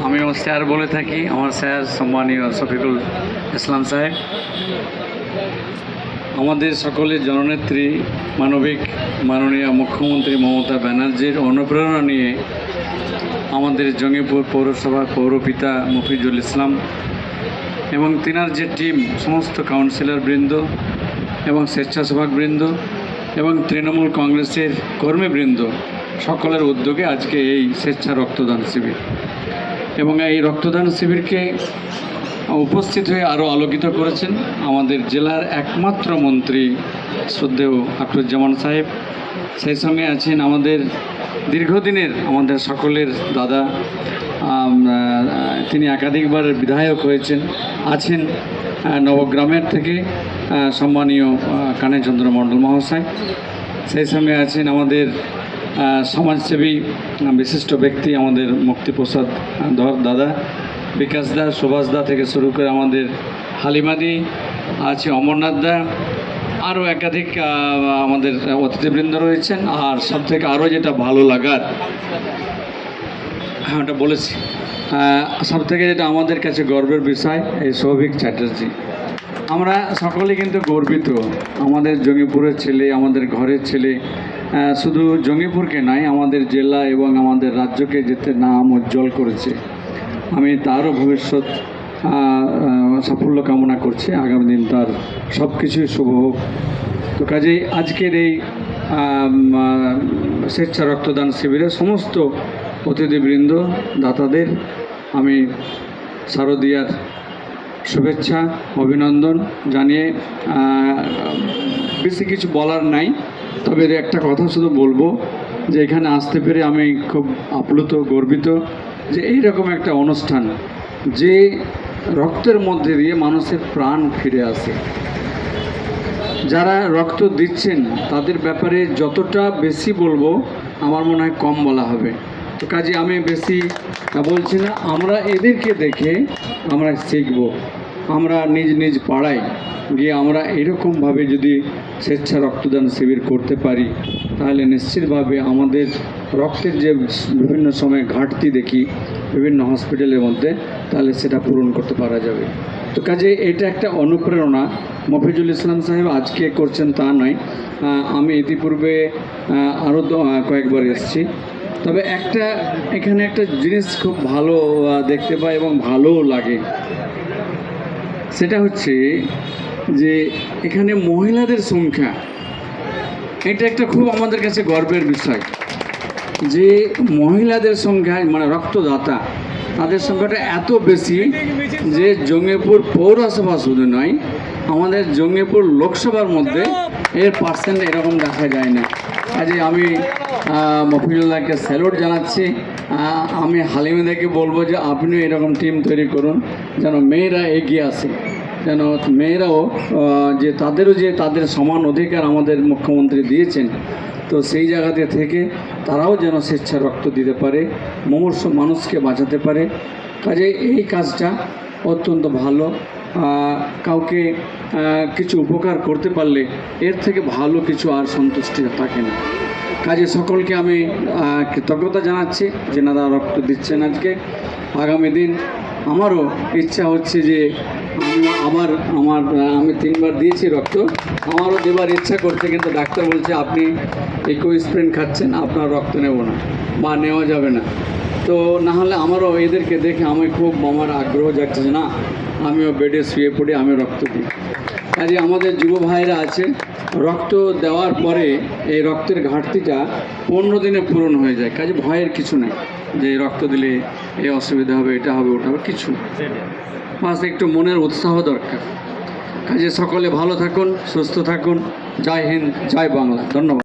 আমিও স্যার বলে থাকি, আমার স্যার সম্মানীয় শফিকুল ইসলাম সাহেব। আমাদের সকলের জননেত্রী, মানবিক, মাননীয় মুখ্যমন্ত্রী মমতা ব্যানার্জির অনুপ্রেরণা নিয়ে আমাদের জঙ্গিপুর পৌরসভার পৌরপিতা মফিজুল ইসলাম এবং তিনার যে টিম, সমস্ত কাউন্সিলর বৃন্দ এবং স্বেচ্ছাসেবক বৃন্দ এবং তৃণমূল কংগ্রেসের কর্মীবৃন্দ সকলের উদ্যোগে আজকে এই স্বেচ্ছা রক্তদান শিবির। এবং এই রক্তদান শিবিরকে উপস্থিত হয়ে আরও আলোকিত করেছেন আমাদের জেলার একমাত্র মন্ত্রী শ্রদ্ধেয় আখরুজ্জামান সাহেব। সেই সঙ্গে আছেন আমাদের দীর্ঘদিনের আমাদের সকলের দাদা তিনি একাধিকবার বিধায়ক হয়েছেন, আছেন নবগ্রামের থেকে সম্মানীয় কানেচন্দ্র মণ্ডল মহাশয়। সেই সঙ্গে আছেন আমাদের সমাজসেবী বিশিষ্ট ব্যক্তি আমাদের মুক্তিপ্রসাদ ধর দাদা, বিকাশ দা, সুভাষ দা থেকে শুরু করে আমাদের হালিমাদি আছে অমরনাথ দা, আরও একাধিক আমাদের অতিথিবৃন্দ রয়েছেন। আর সব থেকে আরও যেটা ভালো লাগার হ্যাঁ ওটা বলেছি। সব থেকে যেটা আমাদের কাছে গর্বের বিষয়, এই সৌভিক চ্যাটার্জি। আমরা সকলে কিন্তু গর্বিত। আমাদের জঙ্গিপুরের ছেলে, আমাদের ঘরের ছেলে শুধু জঙ্গিপুরকে নয়, আমাদের জেলা এবং আমাদের রাজ্যকে যেতে নাম উজ্জ্বল করেছে। আমি তারও ভবিষ্যৎ সাফল্য কামনা করছি। আগামী দিন তার সব কিছুই শুভ হোক। তো কাজেই আজকের এই স্বেচ্ছা রক্তদান শিবিরে সমস্ত অতিথিবৃন্দ, দাতাদের আমি শারদীয়ার শুভেচ্ছা, অভিনন্দন জানিয়ে বেশি কিছু বলার নাই। তবে একটা কথা শুধু বলব যে এখানে আসতে পেরে আমি খুব আপ্লুত, গর্বিত যে এই রকম একটা অনুষ্ঠান যে রক্তের মধ্যে দিয়ে মানুষের প্রাণ ফিরে আসে। যারা রক্ত দিচ্ছেন, তাদের ব্যাপারে যতটা বেশি বলব, আমার মনে হয় কম বলা হবে। তো কাজে আমি বেশি বলছি না, আমরা এদেরকে দেখে আমরা শিখব। আমরা নিজ নিজ পাড়ায় গিয়ে আমরা এরকমভাবে যদি স্বেচ্ছা রক্তদান শিবির করতে পারি, তাহলে নিশ্চিতভাবে আমাদের রক্তের যে বিভিন্ন সময় ঘাটতি দেখি, বিভিন্ন হসপিটালের মধ্যে, তাহলে সেটা পূরণ করতে পারা যাবে। তো কাজে এটা একটা অনুপ্রেরণা। মফিজুল ইসলাম সাহেব আজকে করছেন তা নয়। আমি ইতিপূর্বে আরও কয়েকবার এসেছি। তবে একটা, এখানে একটা জিনিস খুব ভালো দেখতে পাই এবং ভালোও লাগে। সেটা হচ্ছে যে এখানে মহিলাদের সংখ্যা, এটা একটা খুব আমাদের কাছে গর্বের বিষয়। যে মহিলাদের সংখ্যা মানে রক্তদাতা, তাদের সংখ্যাটা এত বেশি যে জঙ্গিপুর পৌরসভা শুধু নয় আমাদের জঙ্গিপুর লোকসভার মধ্যে এর পার্সেন্ট এরকম দেখা যায় না। কাজে আমি মফিজুল্লাহকে স্যালুট জানাচ্ছি। আমি হালিমেদাকে বলব যে আপনিও এরকম টিম তৈরি করুন, যেন মেয়েরা এগিয়ে আসে। যেন মেয়েরাও যে তাদেরও যে তাদের সমান অধিকার আমাদের মুখ্যমন্ত্রী দিয়েছেন, তো সেই জায়গাতে থেকে তারাও যেন স্বেচ্ছা রক্ত দিতে পারে, মুমূর্ষ মানুষকে বাঁচাতে পারে। কাজে এই কাজটা অত্যন্ত ভালো। কাউকে কিছু উপকার করতে পারলে এর থেকে ভালো কিছু আর সন্তুষ্টি থাকে না। কাজে সকলকে আমি কৃতজ্ঞতা জানাচ্ছি যে নাদা রক্ত দিচ্ছেন আজকে। আগামী দিন আমারও ইচ্ছা হচ্ছে যে আমি আবার আমার আমি তিনবার দিয়েছি রক্ত। আমারও দেবার ইচ্ছা করছে, কিন্তু ডাক্তার বলছে আপনি ইকোস্প্রেন খাচ্ছেন, আপনার রক্ত নেব না বা নেওয়া যাবে না। তো না হলে আমারও এদেরকে দেখে আমি খুব আমার আগ্রহ যাচ্ছে যে না, আমিও বেডে শুয়ে পড়ে আমি রক্ত দিই। কাজে আমাদের যুব ভাইরা আছে, রক্ত দেওয়ার পরে এই রক্তের ঘাটতিটা পনেরো দিনে পূরণ হয়ে যায়। কাজে ভয়ের কিছু নেই, যে রক্ত দিলে এই অসুবিধা হবে, এটা হবে, ওটা হবে, কিছু। বাস একটু মনের উৎসাহ দরকার। কাজে সকলে ভালো থাকুন, সুস্থ থাকুন। জয় হিন্দ, জয় বাংলা। ধন্যবাদ।